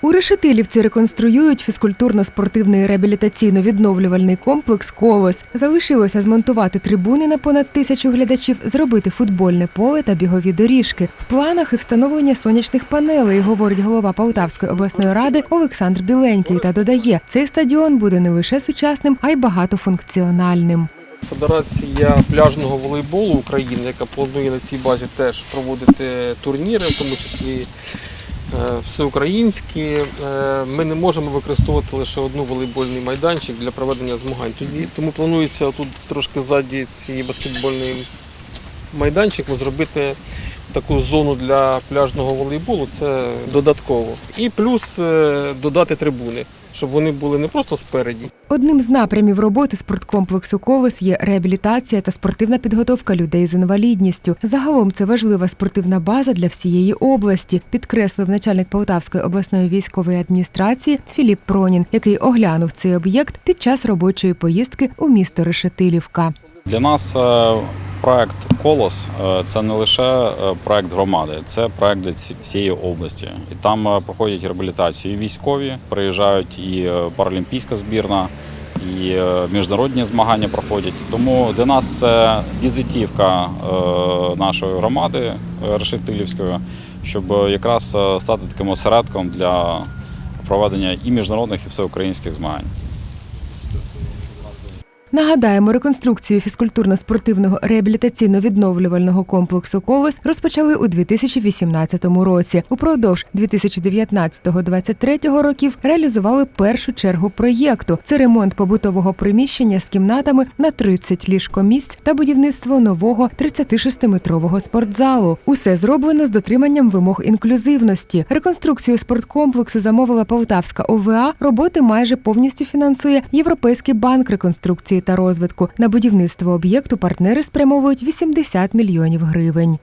У Решетилівці реконструюють фізкультурно-спортивний реабілітаційно-відновлювальний комплекс Колос. Залишилося змонтувати трибуни на понад тисячу глядачів, зробити футбольне поле та бігові доріжки. В планах і встановлення сонячних панелей, говорить голова Полтавської обласної ради Олександр Біленький. Та додає, цей стадіон буде не лише сучасним, а й багатофункціональним. Федерація пляжного волейболу України, яка планує на цій базі теж проводити турніри, в тому числі всеукраїнські. Е, Ми не можемо використовувати лише одну волейбольний майданчик для проведення змагань. Тому планується тут трошки ззаді цієї баскетбольний майданчик зробити таку зону для пляжного волейболу. Це додатково. І плюс е, додати трибуни, щоб вони були не просто спереді. Одним з напрямів роботи спорткомплексу Колос є реабілітація та спортивна підготовка людей з інвалідністю. Загалом це важлива спортивна база для всієї області, підкреслив начальник Полтавської обласної військової адміністрації Філіп Пронін, який оглянув цей об'єкт під час робочої поїздки у місто Решетилівка. Для нас е, проект Колос е, це не лише е, проект громади, це проект для всієї області. І там е, проходять реабілітацію і військові, приїжджають і паралімпійська збірна, і міжнародні змагання проходять. Тому для нас це візитівка нашої громади Решетилівської, щоб якраз стати таким осередком для проведення і міжнародних, і всеукраїнських змагань. Нагадаємо, реконструкцію фізкультурно-спортивного реабілітаційно-відновлювального комплексу Колос розпочали у 2018 році. Упродовж 2019-2023 років реалізували першу чергу проєкту. Це ремонт побутового приміщення з кімнатами на 30 ліжкомісць та будівництво нового 36-метрового спортзалу. Усе зроблено з дотриманням вимог інклюзивності. Реконструкцію спорткомплексу замовила Полтавська ОВА. Роботи майже повністю фінансує Європейський банк реконструкції та розвитку. На будівництво об'єкту партнери спрямовують 80 мільйонів гривень.